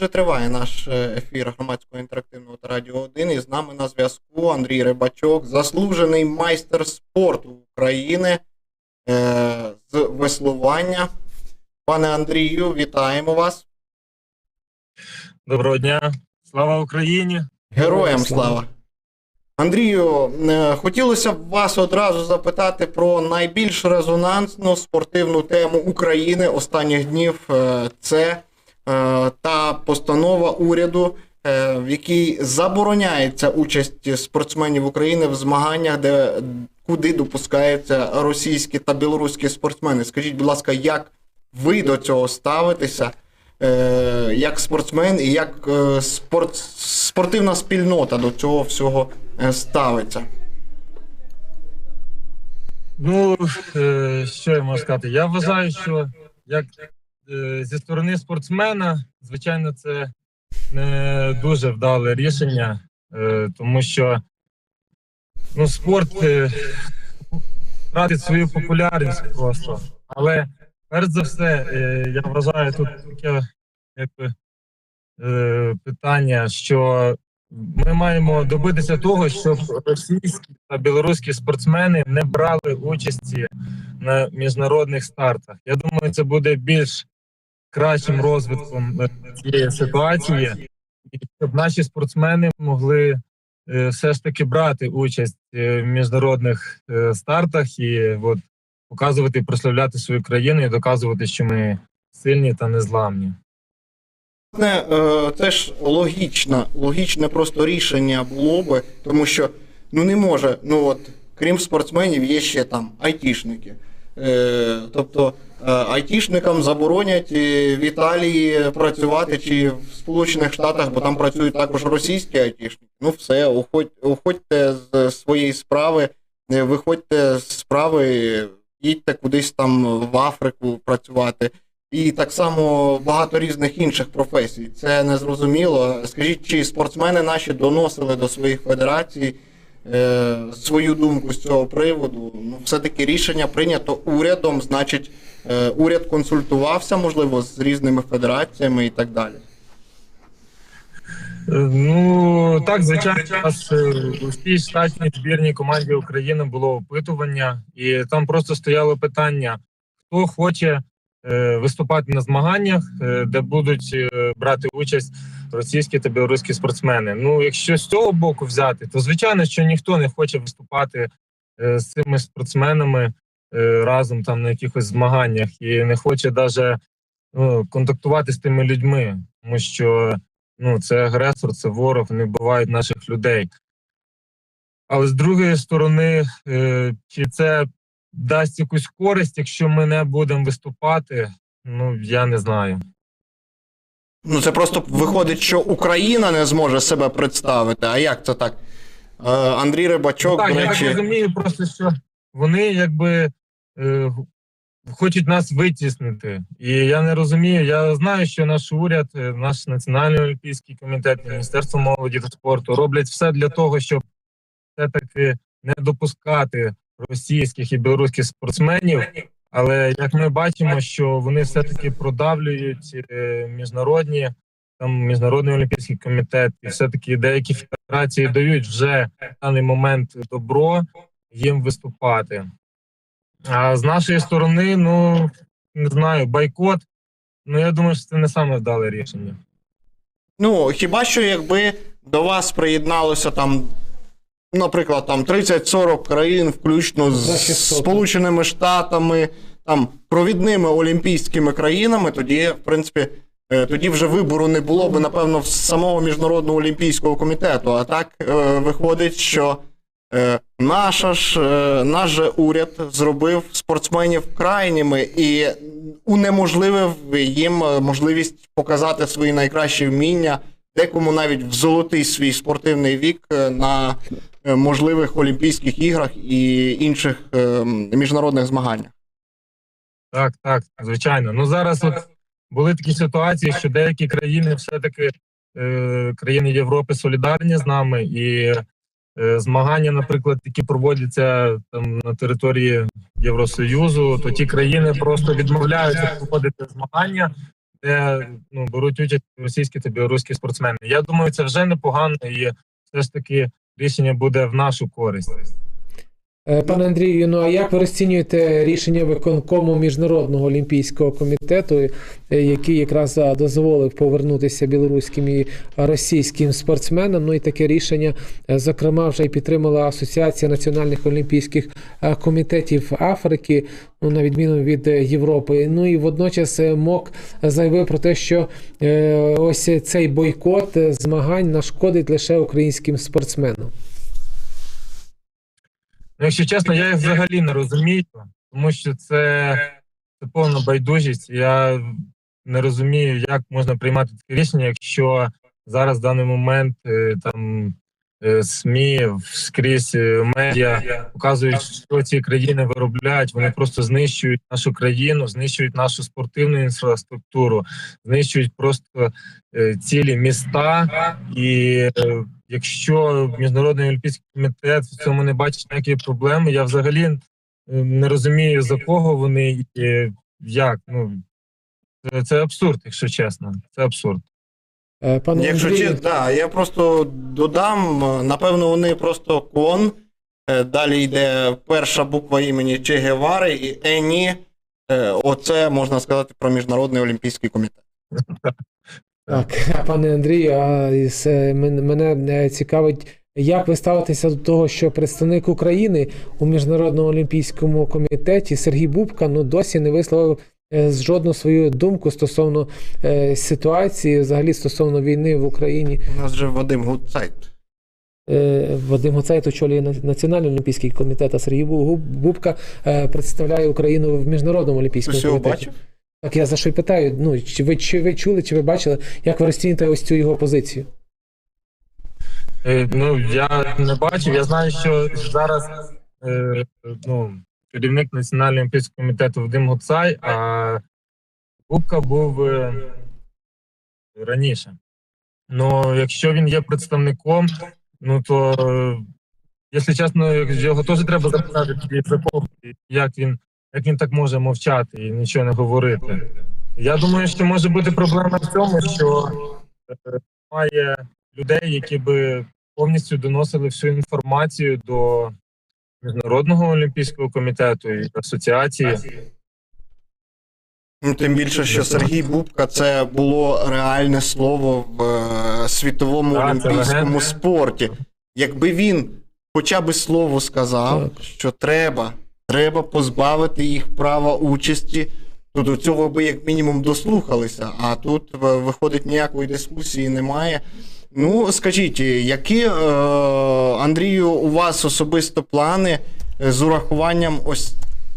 Отже, триває наш е, ефір громадського інтерактивного та радіо 1. І з нами на зв'язку Андрій Рибачок, заслужений майстер спорту України е, з веслування. Пане Андрію, вітаємо вас. Доброго дня, слава Україні! Героям слава! Андрію, е, хотілося б вас одразу запитати про найбільш резонансну спортивну тему України останніх днів. Е, Це та постанова уряду, е, в якій забороняється участь спортсменів України в змаганнях, де куди допускаються російські та білоруські спортсмени. Скажіть, будь ласка, як ви до цього ставитеся? е, як спортсмен і як е, спорт, спортивна спільнота до цього всього е, ставиться. Ну е, що я можу сказати? Я вважаю, що як е, зі сторони спортсмена, звичайно, це не дуже вдале рішення, е, тому що ну, спорт е, втратить свою популярність просто. Але перш за все, е, я вважаю тут таке якби, е, питання, що ми маємо добитися того, щоб російські та білоруські спортсмени не брали участі на міжнародних стартах. Я думаю, це буде більш кращим розвитком цієї ситуації, і щоб наші спортсмени могли е, все ж таки брати участь е, в міжнародних е, стартах і от, показувати прославляти свою країну і доказувати, що ми сильні та незламні. Не, е, ж логічне просто рішення було би, тому що ну не може, ну от крім спортсменів, є ще там айтішники. Е, тобто е, айтішникам заборонять е, в Італії працювати чи в Сполучених Штатах, бо там працюють також російські айтішники. Ну все, уходь, уходьте з своєї справи, виходьте з справи, їдьте кудись там в Африку працювати. І так само багато різних інших професій. Це незрозуміло. Скажіть, чи спортсмени наші доносили до своїх федерацій е, свою думку з цього приводу? Ну, все-таки рішення прийнято урядом, значить, е, уряд консультувався, можливо, з різними федераціями і так далі. Е, Ну так, звичайно, у нас е, всій штатній збірній команді України було опитування, і там просто стояло питання: хто хоче виступати на змаганнях, е, де будуть е, брати участь російські та білоруські спортсмени. Ну, якщо з цього боку взяти, то звичайно, що ніхто не хоче виступати е, з цими спортсменами е, разом там на якихось змаганнях і не хоче навіть ну, контактувати з тими людьми, тому що ну, це агресор, це ворог, вони вбивають наших людей. Але з другої сторони, е, чи це дасть якусь користь, якщо ми не будемо виступати, ну я не знаю. Ну, це просто виходить, що Україна не зможе себе представити. А як це так? Е, Андрій Рибачок, так, до я розумію, просто що вони якби е, хочуть нас витіснити. І я не розумію. Я знаю, що наш уряд, е, наш національний олімпійський комітет, Міністерство молоді та спорту роблять все для того, щоб все-таки не допускати російських і білоруських спортсменів. Але як ми бачимо, що вони все-таки продавлюють е, міжнародні там міжнародний олімпійський комітет, і все-таки деякі федерації дають вже в даний момент добро їм виступати. А з нашої сторони, ну не знаю, бойкот. Ну я думаю, що це не саме вдале рішення. Ну, хіба що якби до вас приєдналося там, наприклад, там 30-40 країн, включно з Сполученими Штатами, там провідними олімпійськими країнами, тоді, в принципі, е, тоді вже вибору не було би, напевно, з самого міжнародного олімпійського комітету. А так е, виходить, що е, наша ж, е, наш же уряд зробив спортсменів крайніми і унеможливив їм можливість показати свої найкращі вміння, декому навіть в золотий свій спортивний вік на можливих Олімпійських іграх і інших е, міжнародних змаганнях. Так, так, звичайно. Ну зараз от були такі ситуації, що деякі країни все-таки е, країни Європи солідарні з нами, і е, змагання, наприклад, які проводяться там на території Євросоюзу, то ті країни просто відмовляються проводити змагання, де ну, беруть участь російські та білоруські спортсмени. Я думаю, це вже непогано, і все ж таки рішення буде в нашу користь. Е, Пане Андрію, ну а як ви розцінюєте рішення виконкому міжнародного олімпійського комітету, е, який якраз дозволив повернутися білоруським і російським спортсменам? Ну і таке рішення, е, зокрема, вже й підтримала Асоціація національних олімпійських комітетів Африки, ну на відміну від Європи. Ну і водночас МОК заявив про те, що ось цей бойкот змагань нашкодить лише українським спортсменам. Ну, якщо чесно, я їх взагалі не розумію, тому що це, це повна байдужість. Я не розумію, як можна приймати таке рішення, якщо зараз в даний момент е, там е, СМІ скрізь е, медіа показують, що ці країни виробляють. Вони просто знищують нашу країну, знищують нашу спортивну інфраструктуру, знищують просто цілі міста і. Якщо міжнародний олімпійський комітет в цьому не бачить ніякої проблеми, я взагалі не розумію за кого вони і як. Ну це, це абсурд, якщо чесно. Це абсурд. Е, Пане Якщо чесно, да, я просто додам, е, напевно, вони просто кон. Е, Далі йде перша буква імені Че Гевари і Ені. Оце можна сказати про Міжнародний олімпійський комітет. Так, пане Андрію, а із, мен- мене е, цікавить, як ви ставитеся до того, що представник України у Міжнародному олімпійському комітеті Сергій Бубка ну досі не висловив е, жодну свою думку стосовно е, ситуації, взагалі стосовно війни в Україні. У нас же Вадим Гуцайт. Е, Вадим Гоцайт очолює На- Національний олімпійський комітет, а Сергій Бу- Бубка е, представляє Україну в Міжнародному олімпійському Хтось його комітеті. бачив? Так я за що й питаю? Ну чи ви чи ви чули, чи ви бачили, як ви розцінюєте ось цю його позицію? Е, Ну я не бачив. Я знаю, що зараз е, ну, керівник Національного олімпійського комітету Вадим Гуцай, а Губка був е, раніше. Ну, якщо він є представником, ну то, е, якщо чесно, його теж треба запитати, як він, як він так може мовчати і нічого не говорити. Я думаю, що може бути проблема в цьому, що немає людей, які би повністю доносили всю інформацію до Міжнародного олімпійського комітету і асоціації. Ну, тим більше, що Сергій Бубка це було реальне слово в е, світовому Так, олімпійському спорті. Якби він хоча б слово сказав, Так. що треба, треба позбавити їх права участі, то до цього би як мінімум дослухалися. А тут виходить ніякої дискусії немає. Ну, скажіть, які, е, Андрію, у вас особисто плани е, з урахуванням ось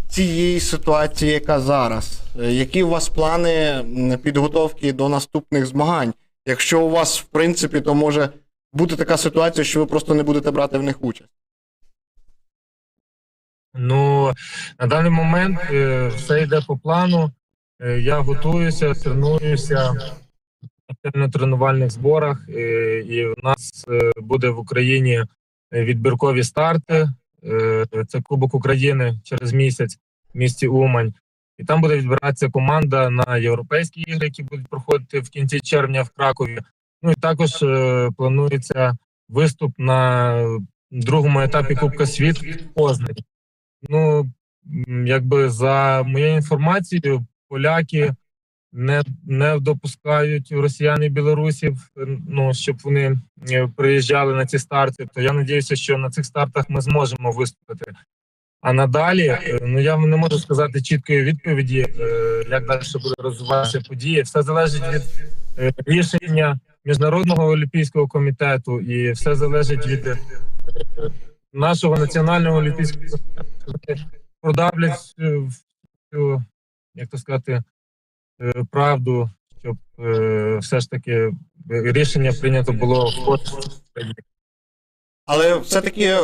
цієї ситуації, яка зараз? Е, Які у вас плани підготовки до наступних змагань? Якщо у вас, в принципі, то може бути така ситуація, що ви просто не будете брати в них участь. Ну на даний момент е, все йде по плану. Е, Я готуюся, тренуюся на тренувальних зборах, е, і в нас буде в Україні відбіркові старти. Це Кубок України через місяць в місті Умань. І там буде відбиратися команда на європейські ігри, які будуть проходити в кінці червня в Кракові. Ну і також планується виступ на другому етапі Кубка світу в Познані. Ну, якби за моєю інформацією, поляки не, не допускають росіян і білорусів, е, ну, щоб вони е, приїжджали на ці старти. То я сподіваюся, що на цих стартах ми зможемо виступити. А надалі, е, ну я не можу сказати чіткої відповіді, як далі буде розвиватися події. Все залежить від рішення міжнародного олімпійського комітету, і все залежить від нашого національного олімпійського комітету. Продавлять всю, всю, як то сказати, е, правду, щоб е, все ж таки рішення прийнято було в Але все-таки, е,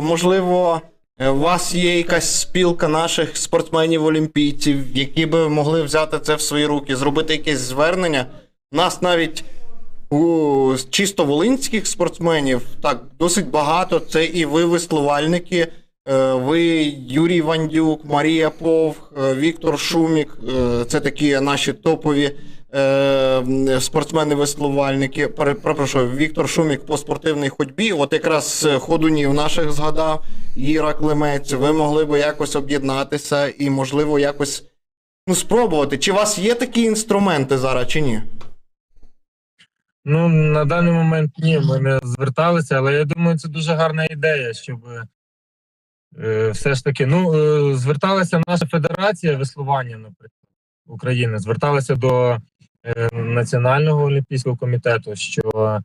можливо, е, у вас є якась спілка наших спортсменів-олімпійців, які би могли взяти це в свої руки, зробити якесь звернення. У нас навіть у чисто волинських спортсменів так досить багато. Це і ви веслувальники, е, ви Юрій Вандюк, Марія Повх, е, Віктор Шумік. Е, Це такі наші топові е, спортсмени-веслувальники. Пере- Перепрошую, Віктор Шумік по спортивній ходьбі. От якраз е, ходунів наших згадав, Іра Климець. Ви могли б якось об'єднатися і, можливо, якось ну, спробувати. Чи у вас є такі інструменти зараз, чи ні? Ну, на даний момент ні, ми не зверталися, але я думаю, це дуже гарна ідея, щоб е, все ж таки. Ну, е, зверталася наша федерація веслування, наприклад, України, зверталася до е, Національного олімпійського комітету, що,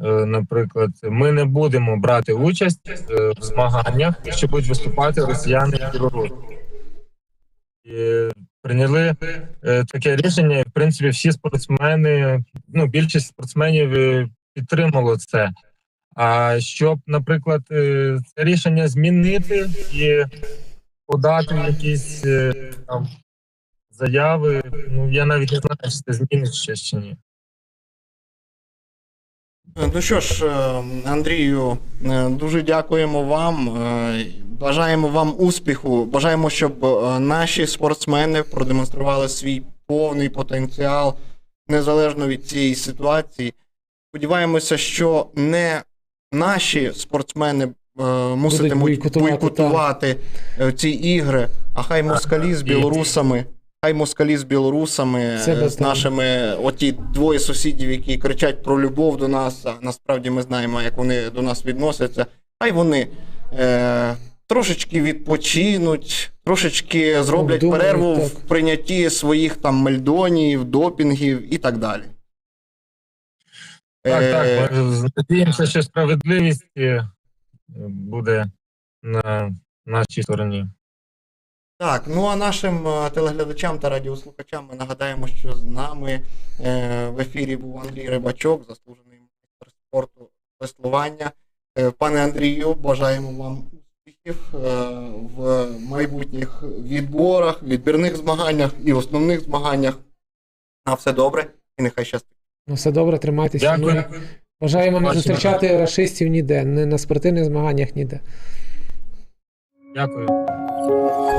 е, наприклад, ми не будемо брати участь е, в змаганнях, якщо будуть виступати росіяни і білоруси. І прийняли е, таке рішення, і в принципі всі спортсмени, ну більшість спортсменів е, підтримало це. А щоб, наприклад, це рішення змінити і подати якісь е, там заяви, ну я навіть не знаю, чи це змінить щось чи ні. Ну що ж, е, Андрію, е, дуже дякуємо вам. Бажаємо вам успіху. Бажаємо, щоб наші спортсмени продемонстрували свій повний потенціал незалежно від цієї ситуації. Сподіваємося, що не наші спортсмени е, муситимуть бойкотувати, бойкотувати е, ці ігри, а хай москалі з білорусами. Хай москалі з білорусами, Це е, з нашими оті двоє сусідів, які кричать про любов до нас, а насправді ми знаємо, як вони до нас відносяться. Хай вони е, трошечки відпочинуть, трошечки зроблять Обдумають, перерву так. в прийнятті своїх там мельдонів, допінгів і так далі. Так, Е, так. Ми надіємося, що справедливість е, буде на нашій стороні. Так, ну а нашим е, телеглядачам та радіослухачам ми нагадаємо, що з нами е, в ефірі був Андрій Рибачок, заслужений майстер спорту веслування. Е, пане Андрію, бажаємо вам успіхів е, в майбутніх відборах, відбірних змаганнях і основних змаганнях. На все добре і нехай щастить. Ну, все добре, тримайтеся. Дякую. Бажаємо не зустрічати расистів ніде, не на спортивних змаганнях ніде. Дякую.